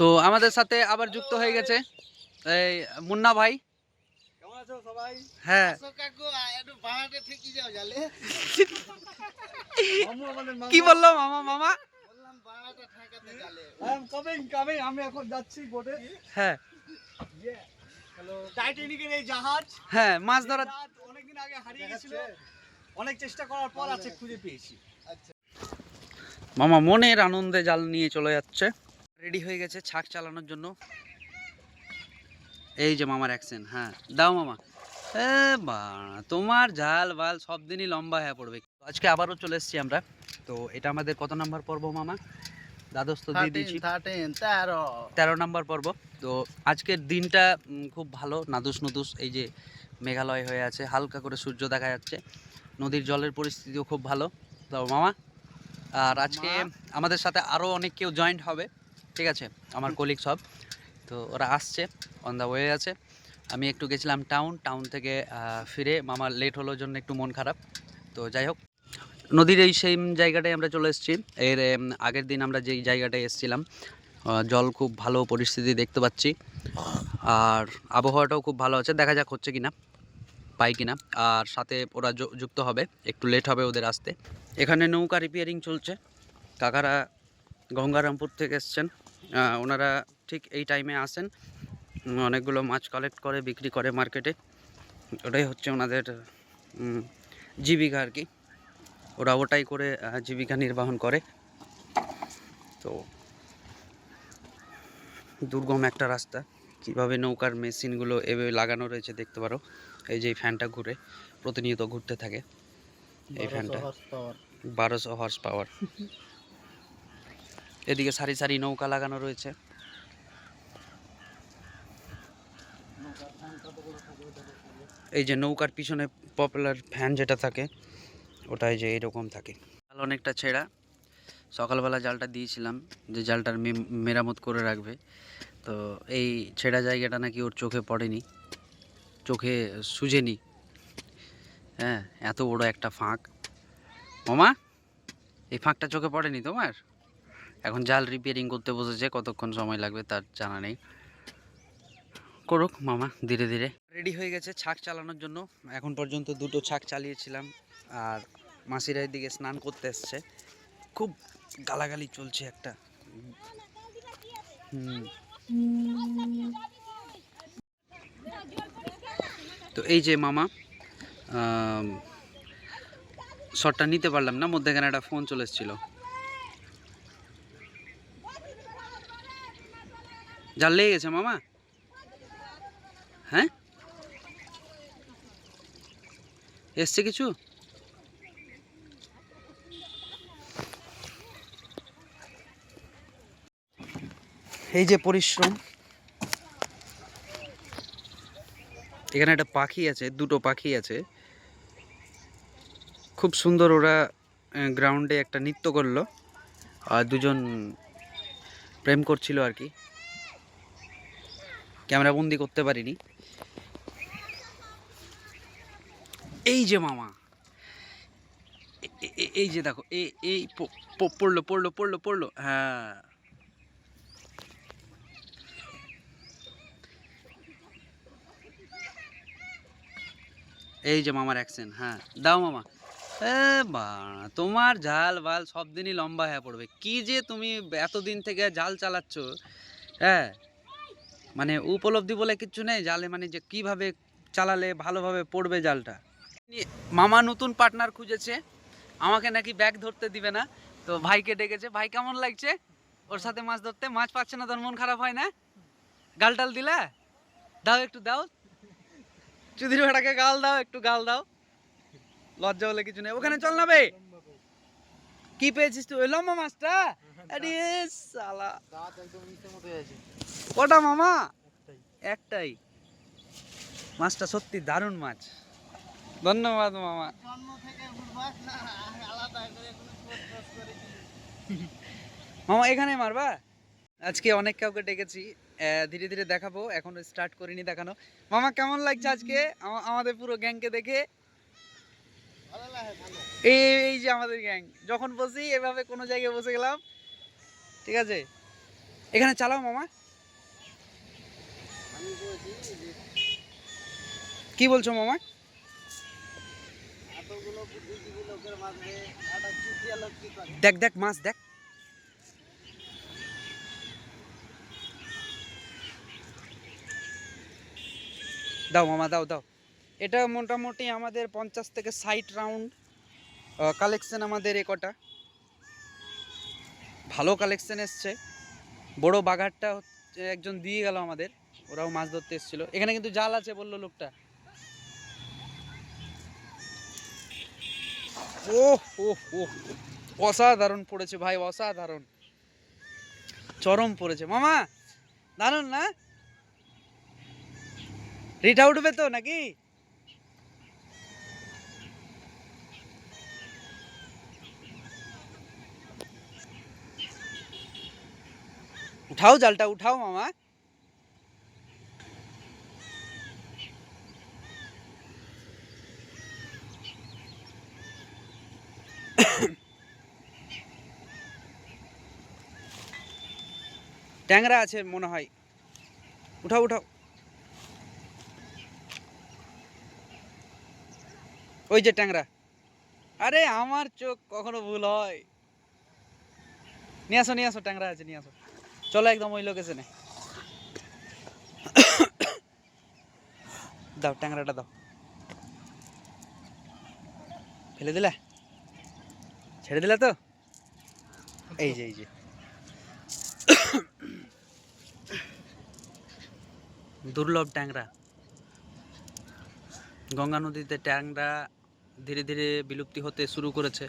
তো আমাদের সাথে আবার যুক্ত হয়ে গেছে এই মুন্না ভাই। কেমন আছো হ্যাঁ। কি বলল মামা মামা? আমি এখন যাচ্ছি বোটে হ্যাঁ। টাইটানিকের এই জাহাজ। হ্যাঁ মাছ ধরা অনেকদিন আগে হারিয়ে গেছিল। অনেক চেষ্টা করার পর আছে খুঁজে পেয়েছি। মামা মনের আনন্দে জাল নিয়ে চলে যাচ্ছে। রেডি হয়ে গেছে ছাক চালানোর জন্য। এই যে মামার অ্যাকশন হ্যাঁ। দাও মামা। বা তোমার জাল বাল সব দিনই লম্বা হয়ে পড়বে। আজকে আবারও চলে এসেছি আমরা। তো এটা আমাদের কত নাম্বার পর্ব মামা? দ্বাদশ তো দিয়ে দিয়েছি তেরো। তেরো নাম্বার পর্ব। তো আজকের দিনটা খুব ভালো নাদুস নদুস এই যে মেঘালয় হয়ে আছে হালকা করে সূর্য দেখা যাচ্ছে। নদীর জলের পরিস্থিতিও খুব ভালো। তো মামা আর আজকে আমাদের সাথে আরও অনেক কেউ জয়েন্ট হবে। ঠিক আছে? আমার কলিগ সব। তো ওরা আসছে অন দ্য ওয়ে আছে। আমি একটু গেছিলাম টাউন টাউন থেকে ফিরে। মামার লেট হলোর জন্য একটু মন খারাপ। তো যাই হোক, নদীর এই সেম জায়গাটায় আমরা চলে এসেছি। এর আগের দিন আমরা যেই জায়গাটায় এসেছিলাম জল খুব ভালো পরিস্থিতি দেখতে পাচ্ছি। আর আবহাওয়াটাও খুব ভালো আছে। দেখা যাক হচ্ছে কিনা, পাই কিনা। আর সাথে ওরা যুক্ত হবে। একটু লেট হবে ওদের আসতে। এখানে নৌকা রিপেয়ারিং চলছে। কাকারা গঙ্গারামপুর থেকে এসছেন। ওনারা ঠিক এই টাইমে আসেন। অনেকগুলো মাছ কালেক্ট করে বিক্রি করে মার্কেটে ওটাই হচ্ছে ওনাদের জীবিকা আর কি। ওরা ওটাই করে জীবিকা নির্বাহন করে। তো দুর্গম একটা রাস্তা। কীভাবে নৌকার মেশিনগুলো এভাবে লাগানো রয়েছে দেখতে পারো। এই যে ফ্যানটা ঘুরে প্রতিনিয়ত ঘুরতে থাকে। এই ফ্যানটা বারোশো হর্স পাওয়ার এদিকে সারি সারি নৌকা লাগানো রয়েছে। এই যে নৌকার পিছনে পপুলার ফ্যান যেটা থাকে, ওটাই যে এরকম থাকে। জাল অনেকটা ছেঁড়া। সকালবেলা জালটা দিয়েছিলাম, যে জালটার মেরামত করে রাখবে। তো এই ছেঁড়া জায়গাটা নাকি ওর চোখে পড়েনি। চোখে সুজেনি। হ্যাঁ এত বড় একটা ফাঁক। মামা এই ফাঁকটা চোখে পড়েনি তোমার? এখন জাল রিপেয়ারিং করতে বসেছে কতক্ষণ সময় লাগবে তার জানা নেই। করুক মামা, ধীরে ধীরে। রেডি হয়ে গেছে ছাক চালানোর জন্য। এখন পর্যন্ত দুটো ছাক চালিয়েছিলাম আর মাসিরা দিকে স্নান করতে এসছে। খুব গালাগালি চলছে একটা। তো এই যে মামা শটটা নিতে পারলাম না, মধ্যেখানে একটা ফোন চলে এসেছিল। জাল লেগে গেছে মামা। হ্যাঁ? এসছে কিছু? এই যে পরিশ্রম। এখানে একটা পাখি আছে দুটো পাখি আছে। খুব সুন্দর ওরা গ্রাউন্ডে একটা নৃত্য করল। আর দুজন প্রেম করছিল আর কি। ক্যামেরা বন্দি করতে পারিনি। এই যে মামা। এই যে দেখো এই এই পড়ল পড়ল পড়ল পড়ল। হ্যাঁ। এই যে মামার অ্যাকশন হ্যাঁ। দাও মামা। বা, তোমার জাল বাল সব দিনই লম্বা হয়ে পড়বে। কি যে তুমি এতদিন থেকে জাল চালাচ্ছ হ্যাঁ। মানে উপলব্ধি বলে কিচ্ছু নেই? জালে মানে যে কীভাবে চালালে ভালোভাবে পড়বে জালটা? মামা নতুন পার্টনার খুঁজেছে। আমাকে নাকি ব্যাগ ধরতে দিবে না। তো ভাইকে ডেকেছে ভাই কেমন লাগছে? ওর সাথে মাছ ধরতে? মাছ পাচ্ছে না তোর মন খারাপ হয় না? গাল টাল দিলা? দাও একটু দাও। চুদির ভাটাকে গাল দাও একটু গাল দাও। লজ্জা বলে কিছু নেই। ওখানে চল না বে। কি পেয়েছিস তুই? লম্বা মাছটা? আরে সালা। কটা মামা? একটাই। মাছটা সত্যি দারুণ মাছ। ধন্যবাদ মামা। মামা এখানে মারবা? আজকে অনেক কাউকে ডেকেছি। ধীরে ধীরে দেখাবো। এখনও স্টার্ট করিনি দেখানো। মামা কেমন লাগছে আজকে? আমাদের পুরো গ্যাংকে দেখে? এই এই যে আমাদের গ্যাং। যখন বসি এভাবে কোনো জায়গায় বসে গেলাম। ঠিক আছে? এখানে চালাও মামা। কি বলছো মামা? দেখ দেখ মাছ দেখ। দাও মামা দাও দাও। এটা মোটামুটি আমাদের পঞ্চাশ থেকে ষাট রাউন্ড কালেকশন আমাদের এ কটা। ভালো কালেকশন এসছে। বড় বাঘারটা হচ্ছে একজন দিয়ে গেল আমাদের। ওরাও মাছ ধরতে এসেছিল। এখানে কিন্তু জাল আছে বলল লোকটা। ও ও ও অসাধারণ পড়েছে ভাই, অসাধারণ। চরম পড়েছে। মামা দারুণ না? রিঠা উঠবে তো নাকি? উঠাও জালটা, উঠাও মামা। ট্যাংরা আছে মনে হয়। উঠাও উঠাও। ওই যে ট্যাংরা। আরে আমার চোখ কখনো ভুল হয়। নিয়ে আসো নিয়ে আসো, ট্যাংরা আছে, নিয়ে আসো। চলো একদম ওই লোকেশনে দাও, ট্যাংরাটা দাও। ফেলে দিলে? ছেড়ে দিলে তো? এই যে এই যে। দুর্লভ ট্যাংরা। গঙ্গা নদীতে ট্যাংরা ধীরে ধীরে বিলুপ্তি হতে শুরু করেছে।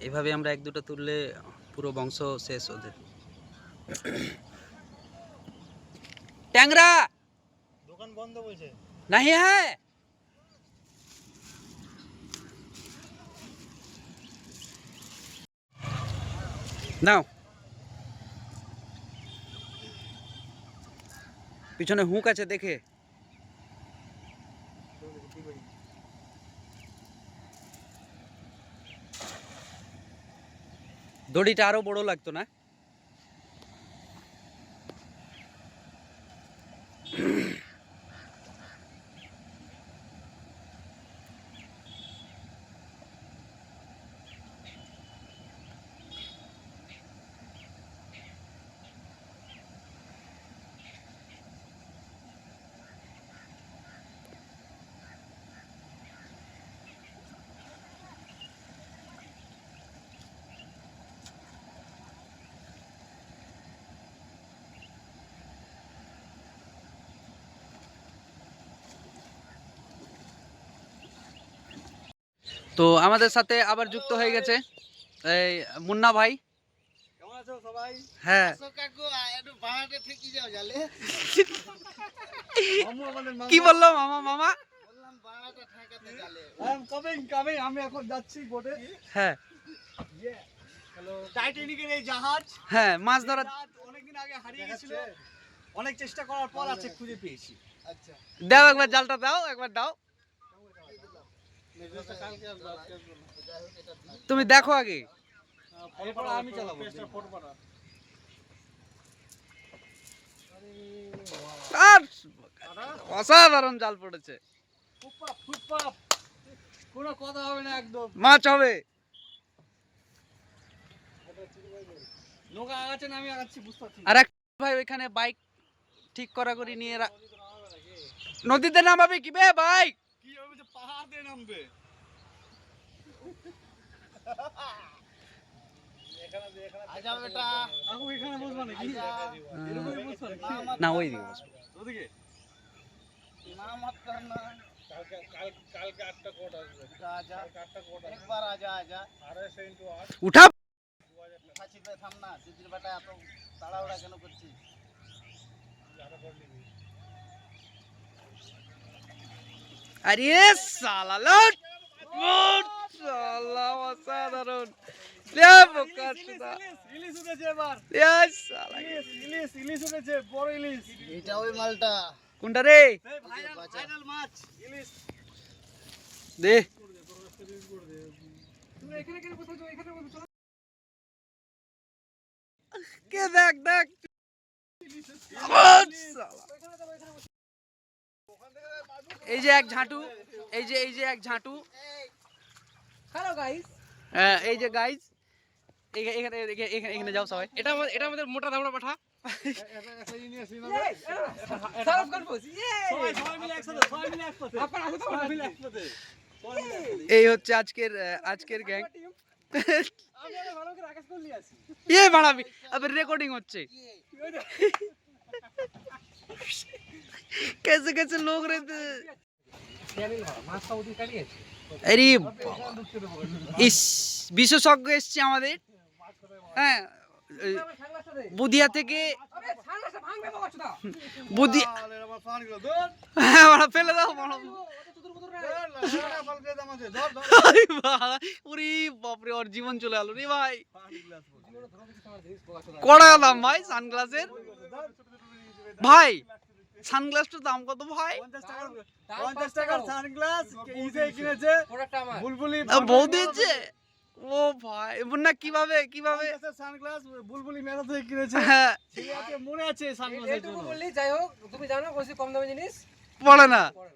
এভাবে আমরা এক দুটো তুললে পুরো বংশ শেষ ওদের। ট্যাংরা! দোকান বন্ধ বলছে। নাহি হ্যাঁ নাও। পিছনে হুক আছে দেখে। দড়িটা আরও বড় লাগতো না? তো আমাদের সাথে আবার যুক্ত হয়ে গেছে এই মুন্না ভাই। কেমন হ্যাঁ। কি বলল মামা মামা? আমি এখন যাচ্ছি বোটে হ্যাঁ। টাইটানিকের এই জাহাজ। হ্যাঁ মাছ ধরা জাহাজ অনেকদিন আগে হারিয়ে গেছিল। অনেক চেষ্টা করার পর আছে খুঁজে পেয়েছি। আচ্ছা। দাও একবার জালটা দাও একবার দাও কালকে আসব আজকে আসব না। যাই হোক এটা দিই। তুমি দেখো আগে। আমি চালাবো। আর অসাধারণ জাল পড়েছে। কোনো কথা হবে না একদম। মাছ হবে। নৌকা আগাচ্ছে না আমি আগাচ্ছি বুঝতে পারছি আর এক ভাই ওইখানে বাইক ঠিক করা করি নিয়ে নদীতে নামাবে কি বে বাইক পাহাড় দিয়ে নামবে আচ্ছা, আচ্ছা। না ওই দিকে বসবো ওদিকে? আচ্ছা, উঠা। থাম না। দিদির এত তাড়াহুড়া কেন করছিস? আরে সালা। লট লট সালা অসাধারণ কোনটা রে? দে। কে দেখ দেখ। এই যে এক ঝাঁটু এই যে এই যে এক ঝাঁটু। হ্যালো গাইস হ্যাঁ, এই যে গাইজ এখানে এখানে এখানে এখানে যাও সবাই। এটা আমাদের এটা আমাদের মোটা দামড়া পাঠা। এই হচ্ছে আজকের আজকের গ্যাং ইয়ে বাড়াবি আবার রেকর্ডিং হচ্ছে। कैसे कैसे लोग रहते हैं জানিল ভালো মাছটা ওদিকে কাটিয়েছে আরে ইস বিশেষজ্ঞ এসছে আমাদের হ্যাঁ এই বুদিয়া থেকে আবে সানগ্লাসটা ভাঙবে বাবা চুদা বুদি আরে আমার ফানগুলো, ধর, হ্যাঁ বাড়া ফেলে দাও বাড়া। তুদুর বুদুর রে ধর, লাগাটা ফাল করে দাম আছে, ধর, ধর। আরে বাড়া, ওরে বাপরে ওর জীবন চলে গেল রে ভাই ফানগুলো আছে, জীবনে ধরো কিছু আমার জিনিস বাবা চুদা কড়া দাম ভাই সানগ্লাসের ভাই সানগ্লাসটার দাম কত ভাই? পঞ্চাশ টাকার। সানগ্লাস কিনেছে? বুলবুলি বউ দিয়েছে ও ভাই না কীভাবে কীভাবে? সানগ্লাস বুলবুলি মেলা থেকে কিনেছে। হ্যাঁ। ঠিক আছে মনে আছে সানগ্লাস এইটুকু বললি যাই হোক তুমি জানো কম দামি জিনিস? পড়ে না।